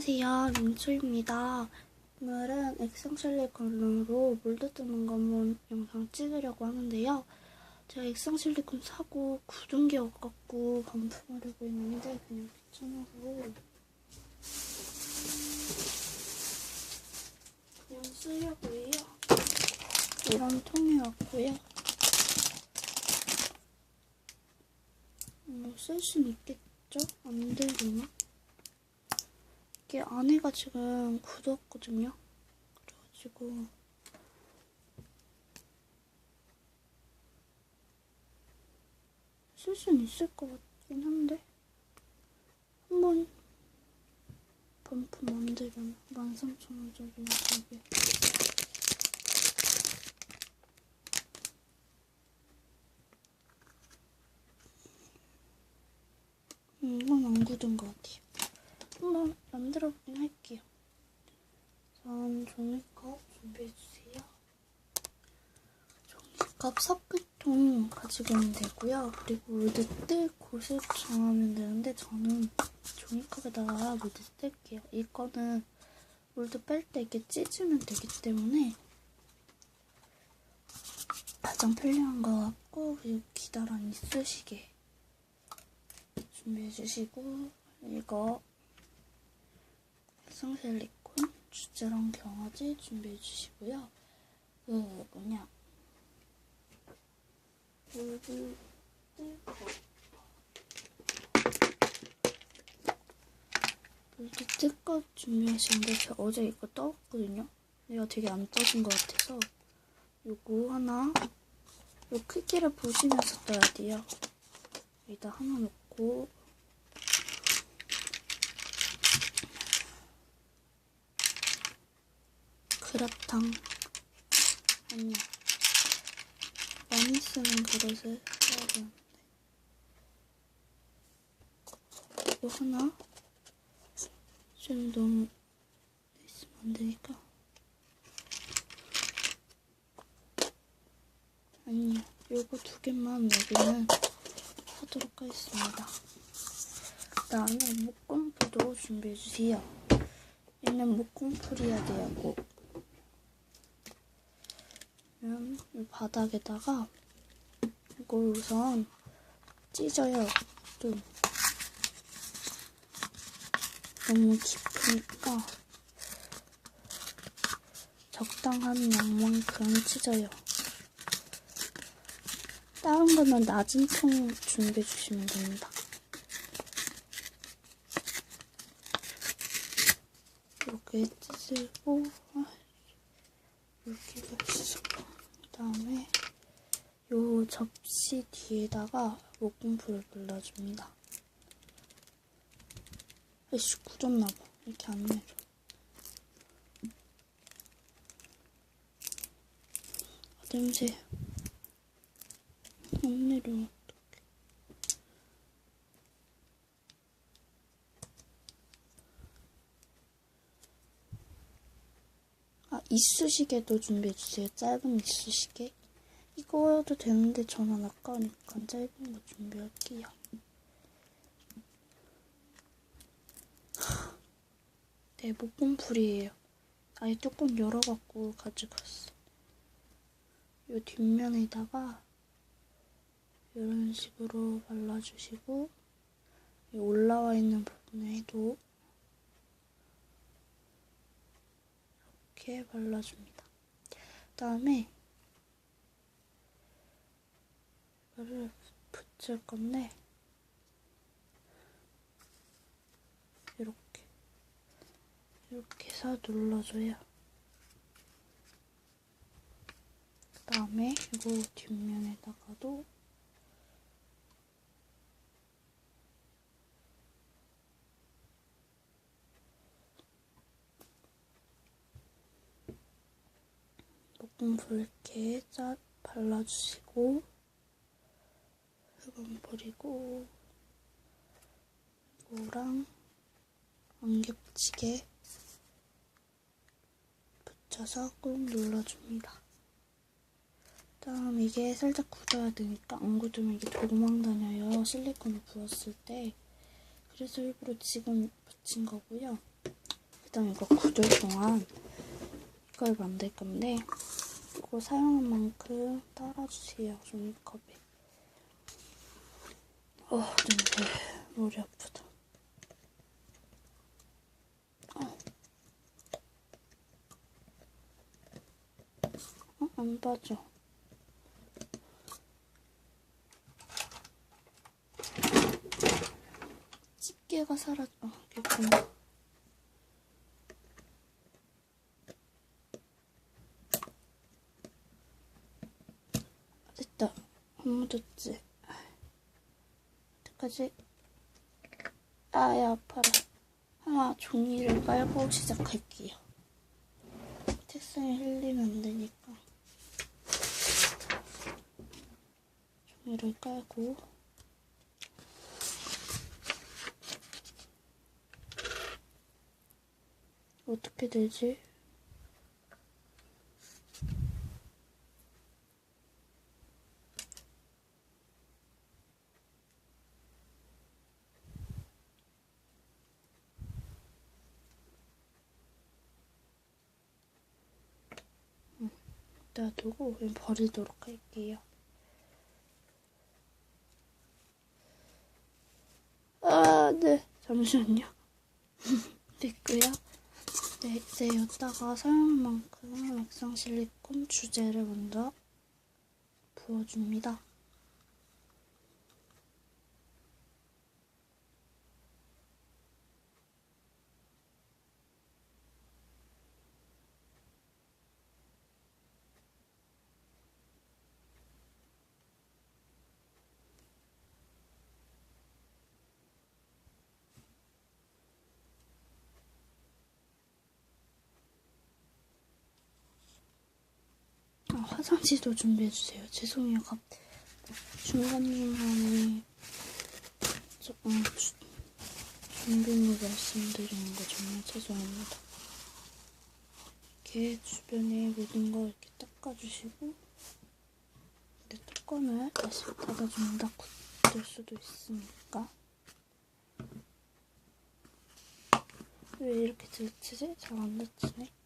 안녕하세요. 민초입니다. 오늘은 액상 실리콘으로 몰드 뜨는 거 한번 영상 찍으려고 하는데요. 제가 액상 실리콘 사고 게 없갖고 반품하려고 했는데 그냥 귀찮아서 그냥 쓰려고 해요. 이런 통이 왔고요. 뭐쓸 수는 있겠죠? 안 되려나? 이게 안에가 지금 굳었거든요. 그래가지고 쓸 수는 있을 것 같긴 한데 한번 반품 만들면 13,000원짜리 이게 음, 이건 안 굳은 것 같아요. 만들어 보긴 할게요. 전 종이컵 준비해주세요. 종이컵 섞을통 가지고 오면 되고요. 그리고 물드 뜰 곳을 정하면 되는데 저는 종이컵에다가 물드 뜰게요. 이거는 물드 뺄때 이렇게 찢으면 되기 때문에 가장 편리한 것 같고 그리고 기다란 이쑤시개 준비해 주시고 이거 성실리콘 주제랑 경화지 준비해 주시고요. 그 뭐냐 물을 뜰거 물도 뜰거 준비하시는데 제가 어제 이거 떠왔거든요. 얘가 되게 안 떠진 것 같아서 요거 하나 요 크기를 보시면서 떠야 돼요. 여기다 하나 놓고 그라탕 아니야. 많이 쓰는 그릇을 써야 되는데. 이거 하나? 좀 너무 있으면 안 되니까. 아니요 요거 두 개만 여기는 하도록 하겠습니다. 그 다음에 목공풀도 준비해주세요. 얘는 목공풀이야 되고 그러면 이 바닥에다가 이걸 우선 찢어요. 좀 너무 깊으니까 적당한 양만큼 찢어요. 다른 거는 낮은 통 준비해 주시면 됩니다. 이렇게 찢고 이렇게 있어. 그다음에 요 접시 뒤에다가 목공풀을 발라줍니다. 아이씨 굳었나봐. 이렇게 안 내려. 아, 냄새. 안 내려. 어떡해. 아, 이쑤시개도 준비해주세요. 짧은 이쑤시개. 이거여도 되는데 저는 아까우니까 짧은 거 준비할게요. 네, 목공풀이에요. 아예 뚜껑 열어갖고 가져갔어. 이 뒷면에다가 이런 식으로 발라주시고 올라와 있는 부분에도 이렇게 발라줍니다. 그 다음에 이거를 붙일 건데 이렇게 이렇게 해서 눌러줘요. 그 다음에 이거 뒷면에다가도 이렇게 쫙 발라주시고 수건 버리고 이거랑 안 겹치게 붙여서 꾹 눌러줍니다. 다음 이게 살짝 굳어야 되니까 안 굳으면 이게 도망 다녀요. 실리콘을 부었을 때. 그래서 일부러 지금 붙인 거고요. 일단 이거 굳을 동안 이걸 만들 건데 이거 사용한 만큼 따라주세요 종이컵에 어 냄새 머리 아프다 어. 어? 안 빠져 집게가 사라져 어, 됐구나 됐다. 안 묻었지? 어떡하지? 아야, 아파라. 하나 종이를 깔고 시작할게요. 책상에 흘리면 안 되니까. 종이를 깔고. 어떻게 되지? 놔두고 그냥 버리도록 할게요. 아, 네. 잠시만요. 됐고요. 네, 이제 여기다가 사용한 만큼 액상 실리콘 주제를 먼저 부어줍니다. 아, 화장지도 준비해주세요. 죄송해요. 갑, 중간중간에 저, 어, 주, 준비물 말씀드리는 거 정말 죄송합니다. 이렇게 주변에 묻은 거 이렇게 닦아주시고 근데 뚜껑을 다시 닫아줍니다. 굳을 수도 있으니까. 왜 이렇게 들치지? 잘안 닫히네.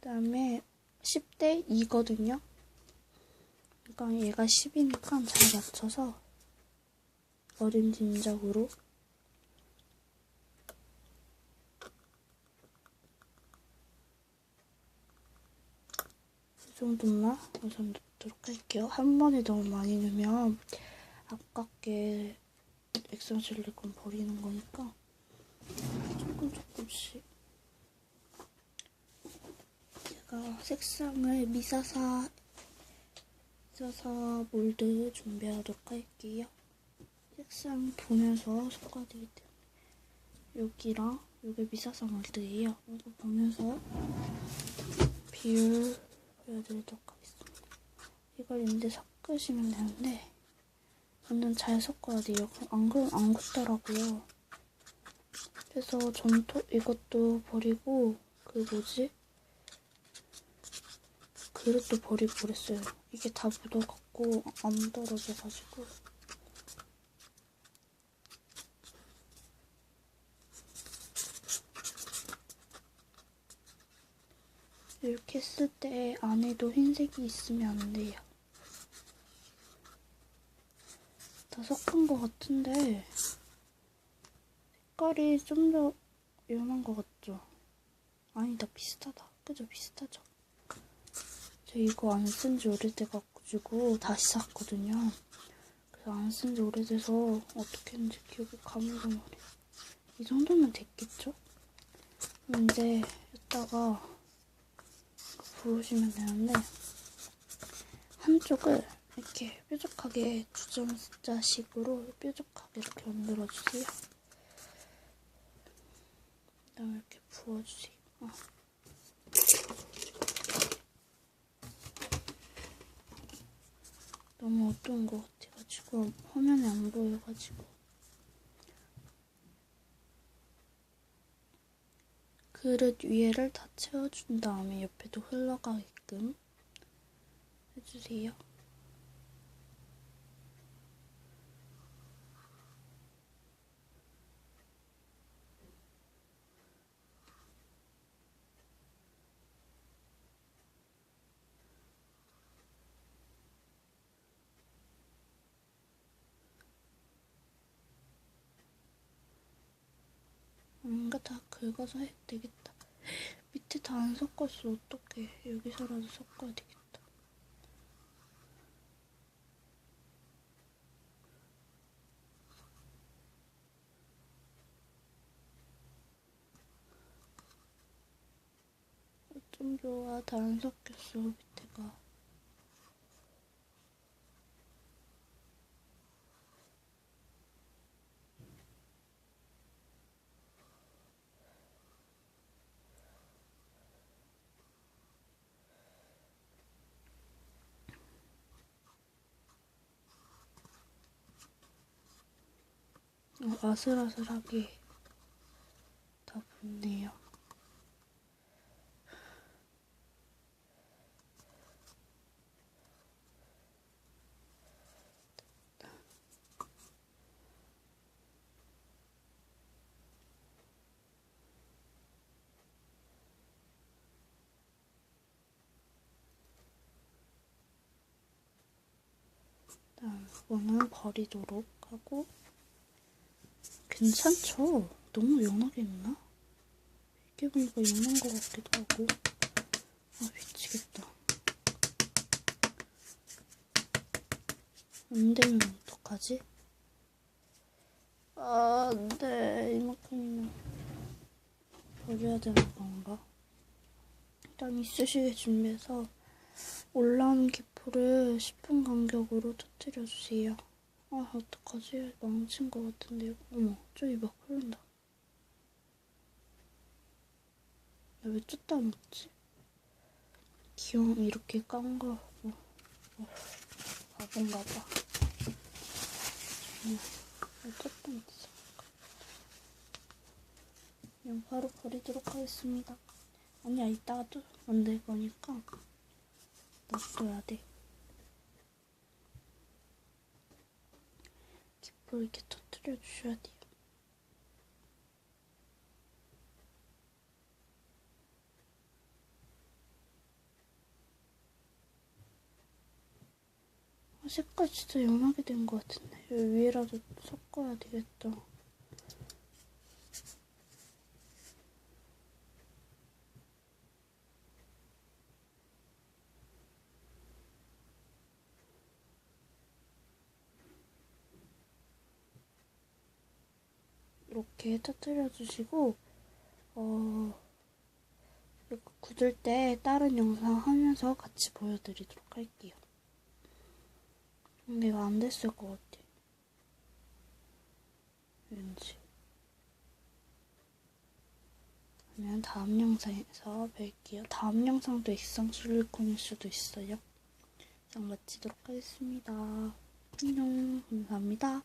그 다음에 10대 2거든요. 그러니까 얘가 10이니까 잘 맞춰서 어린 진작으로 이 정도만 우선 넣도록 할게요. 한 번에 너무 많이 넣으면 아깝게 액상 실리콘 버리는 거니까 조금 조금씩 제가 색상을 미사사 미사사 몰드 준비하도록 할게요. 색상 보면서 섞어드릴 때문에 여기랑 여기 미사사 몰드예요. 이거 보면서 비율 보여드리도록 하겠습니다. 이걸 이제 섞으시면 되는데 완전 잘 섞어야 돼요. 안, 그, 안 굳더라고요. 그래서 전토 이것도 버리고 그 뭐지? 그릇도 버리고 그랬어요. 이게 다 묻어갖고 안 떨어져가지고. 이렇게 했을 때 안에도 흰색이 있으면 안 돼요. 다 섞은 것 같은데 색깔이 좀 더 연한 것 같죠? 아니다 비슷하다. 그죠? 비슷하죠? 저 이거 안 쓴 지 오래돼가지고 다시 샀거든요. 그래서 안 쓴 지 오래돼서 어떻게 했는지 기억이 가물가물해. 이 정도면 됐겠죠? 이제 이따가 부으시면 되는데 한쪽을 이렇게 뾰족하게 주전자식으로 뾰족하게 이렇게 만들어주세요. 그 다음에 이렇게 부어주세요. 어. 너무 어두운 것 같아가지고 화면에 안 보여가지고 그릇 위에를 다 채워준 다음에 옆에도 흘러가게끔 해주세요. 뭔가 다 긁어서 해도 되겠다. 밑에 다 안 섞었어. 어떡해. 여기서라도 섞어야 되겠다. 좀 좋아. 다 안 섞였어. 밑에가. 아슬아슬하게 다 붙네요. 다음 이거는 버리도록 하고 괜찮죠? 너무 연하게 했나? 이렇게 보니까 연한 것 같기도 하고 아 미치겠다 안 되면 어떡하지? 아 안돼 이만큼이면 버려야 되는 건가? 일단 이쑤시개 준비해서 올라온 기포를 10분 간격으로 터뜨려주세요. 아, 어떡하지? 망친 것 같은데요. 어머, 저기 막 흐른다. 나 왜 쫓다 놓지? 기왕 이렇게 깐 거, 뭐, 뭐, 바본가 봐. 정말, 왜 쫓다 놓지? 그냥 바로 버리도록 하겠습니다. 아니야, 이따가 또 만들 거니까. 놔둬야 돼. 기포 이렇게 터뜨려 주셔야 돼요. 아, 색깔 진짜 연하게 된 것 같은데 위에라도 섞어야 되겠다. 이렇게 터뜨려 주시고 어 굳을 때 다른 영상 하면서 같이 보여드리도록 할게요. 근데 이거 안 됐을 것 같아. 왠지. 그러면 다음 영상에서 뵐게요. 다음 영상도 액상 실리콘일 수도 있어요. 영상 마치도록 하겠습니다. 안녕. 감사합니다.